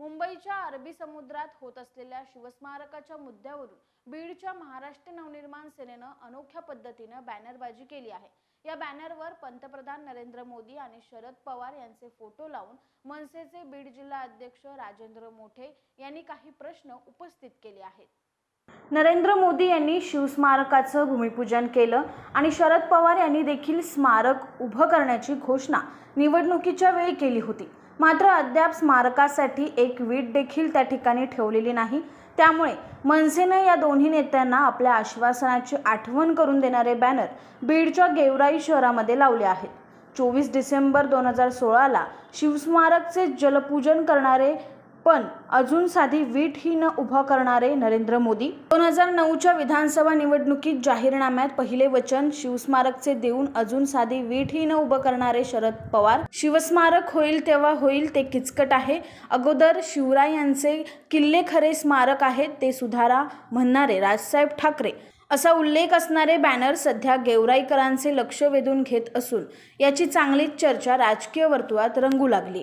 मुंबईच्या अरबी समुद्रात होत असलेल्या शिवस्मारकाच्या मुद्द्यावरून बीडच्या महाराष्ट्र नवनिर्माण सेनेनं अनोख्या पद्धतीनं बॅनरबाजी केली आहे. या बॅनरवर पंतप्रधान नरेंद्र मोदी आणि शरद पवार यांचे फोटो लावून मनसेचे बीड जिल्हा अध्यक्ष राजेंद्र मोठे यांनी काही प्रश्न उपस्थित केले आहेत. नरेंद्र मोदी यांनी शिवस्मारकाचं भूमिपूजन केलं आणि शरद पवार यांनी देखील स्मारक उभं करण्याची घोषणा निवडणुकीच्या वेळी केली होती. मात्र अद्याप स्मारकासाठी एक वीट देखील त्या ठिकाणी ठेवलेली नाही. त्यामुळे मनसेनं या दोन्ही नेत्यांना आपल्या आश्वासनाची आठवण करून देणारे बॅनर बीडच्या गेवराई शहरामध्ये लावले आहेत. चोवीस डिसेंबर दोन हजार सोळाला शिवस्मारकचे जलपूजन करणारे पण अजून साधी वीट ही न उभा करणारे नरेंद्र मोदी. दोन हजार नऊच्या विधानसभा निवडणुकीत जाहीरनाम्यात पहिले वचन शिवस्मारकचे देऊन अजून साधी वीट ही न उभं करणारे शरद पवार. शिवस्मारक होईल तेव्हा होईल ते किचकट आहे. अगोदर शिवराय यांचे किल्ले खरे स्मारक आहेत ते सुधारा म्हणणारे राजसाहेब ठाकरे. असा उल्लेख असणारे बॅनर सध्या गेवराईकरांचे लक्ष वेधून घेत असून याची चांगलीच चर्चा राजकीय वर्तुळात रंगू लागली.